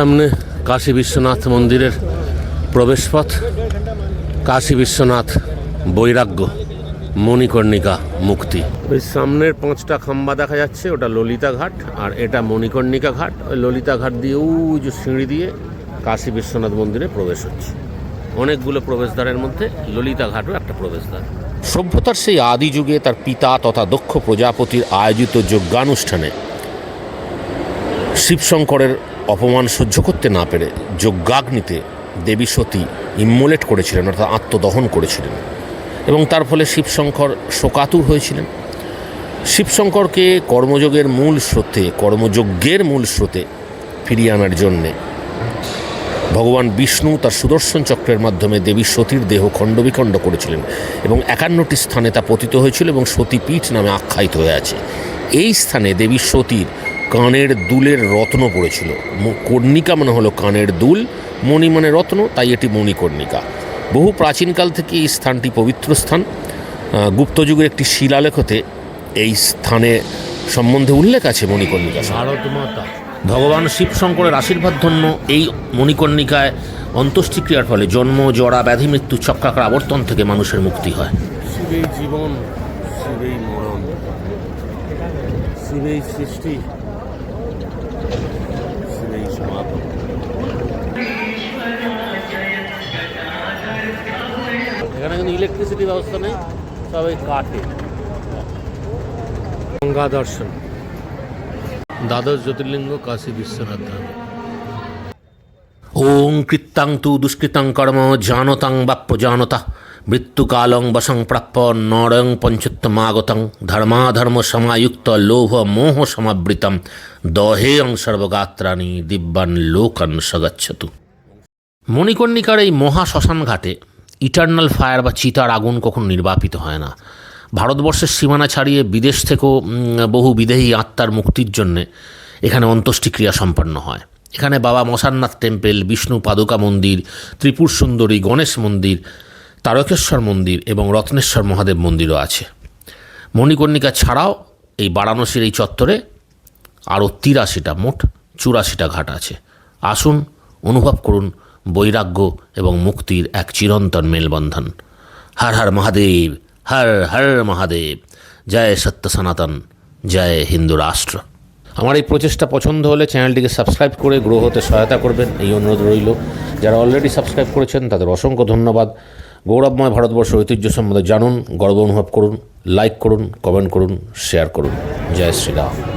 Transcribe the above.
সামনে কাশী বিশ্বনাথ মন্দিরের প্রবেশপথ। কাশী বিশ্বনাথ বৈরাগ্য, মণিকর্ণিকা মুক্তি। ওই সামনের পাঁচটা খাম্বা দেখা যাচ্ছে, ওটা ললিতা ঘাট, আর এটা মণিকর্ণিকা ঘাট। ওই ললিতা ঘাট দিয়ে ওই যে সিঁড়ি দিয়ে কাশী বিশ্বনাথ মন্দিরে প্রবেশ হচ্ছে। অনেকগুলো প্রবেশদ্বারের মধ্যে ললিতা ঘাটও একটা প্রবেশদ্বার। সভ্যতার সেই আদি যুগে তার পিতা তথা দক্ষ প্রজাপতির আয়োজিত যজ্ঞানুষ্ঠানে শিবশঙ্করের অপমান সহ্য করতে না পেরে যজ্ঞাগ্নিতে দেবী সতী ইম্মোলেট করেছিলেন, অর্থাৎ আত্মদহন করেছিলেন। এবং তার ফলে শিবশঙ্কর শোকাতুর হয়েছিলেন। শিবশঙ্করকে কর্মযোগের মূল স্রোতে, কর্মযজ্ঞের মূল স্রোতে ফিরিয়ে আনার জন্যে ভগবান বিষ্ণু তার সুদর্শন চক্রের মাধ্যমে দেবী সতীর দেহ খণ্ডবিখণ্ড করেছিলেন এবং একান্নটি স্থানে তা পতিত হয়েছিল এবং সতীপীঠ নামে আখ্যায়িত হয়ে আছে। এই স্থানে দেবী সতীর কানের দুলের রত্ন পড়েছিল। কর্ণিকা মানে হলো কানের দুল। মণি মানে রত্ন তাই এটি মণিকর্ণিকা বহু প্রাচীনকাল থেকে এই স্থানটি পবিত্র স্থান। গুপ্তযুগের একটি শিলালেখতে এই স্থানে সম্বন্ধে উল্লেখ আছে মণিকর্ণিকা ভারত মাতা। ভগবান শিবশঙ্করের আশীর্বাদ ধন্য এই মণিকর্ণিকায় অন্ত্যেষ্টিক্রিয়ার ফলে জন্ম জরা ব্যাধি মৃত্যু চক্রাকার আবর্তন থেকে মানুষের মুক্তি হয়। শিবেই জীবন শিবেই মরণ শিবেই সৃষ্টি। এখানে কিন্তু ইলেকট্রিসিটি ব্যবস্থা নেই, সবাই কাঠে। গঙ্গা দর্শন। দ্বাদশ জ্যোতির্লিঙ্গ, কাশী বিশ্বনাথ ধাম। ওং কৃত্তাং তু দুষ্কৃতাং কর্ম, জানতাং বা প্রজানতা মৃত্যুকালং বসং প্রাপ্য নরং পঞ্চত্তমাগতং ধর্মাধর্ম সমায়ুক্ত লোভ মোহ সমাবৃতম। দহেয়ং সর্বগাত্রাণী দিব্যান লোকান সগচ্ছতু। মণিকর্ণিকার এই মহা শ্মশান ঘাটে ইটার্নাল ফায়ার বা চিতার আগুন কখনো নির্বাপিত হয় না। ভারতবর্ষের সীমানা ছাড়িয়ে বিদেশ থেকেও বহু বিদেহী আত্মার মুক্তির জন্যে এখানে অন্ত্যেষ্টিক্রিয়া সম্পন্ন হয়। এখানে বাবা মশান্নাথ টেম্পেল, বিষ্ণু পাদুকা মন্দির, ত্রিপুর সুন্দরী গণেশ মন্দির তারকেশ্বর মন্দির এবং রত্নেশ্বর মহাদেব মন্দিরও আছে। মণিকর্ণিকা ছাড়াও এই বারাণসীর এই চত্বরে আরও তিরাশিটা মোট চুরাশিটা ঘাট আছে। আসুন, অনুভব করুন বৈরাগ্য এবং মুক্তির এক চিরন্তন মেলবন্ধন। হর হর মহাদেব, হর হর মহাদেব, জয় সত্য সনাতন, জয় হিন্দু রাষ্ট্র। আমার এই প্রচেষ্টা পছন্দ হলে চ্যানেলটিকে সাবস্ক্রাইব করে গ্রো হতে সহায়তা করবেন। এই অনুরোধ রইল। যারা অলরেডি সাবস্ক্রাইব করেছেন, তাদের অসংখ্য ধন্যবাদ। গৌরবময় ভারতবর্ষ ঐতিহ্য সম্বন্ধে জানুন, গর্ব অনুভব করুন লাইক করুন কমেন্ট করুন শেয়ার করুন। জয় শ্রীরাম।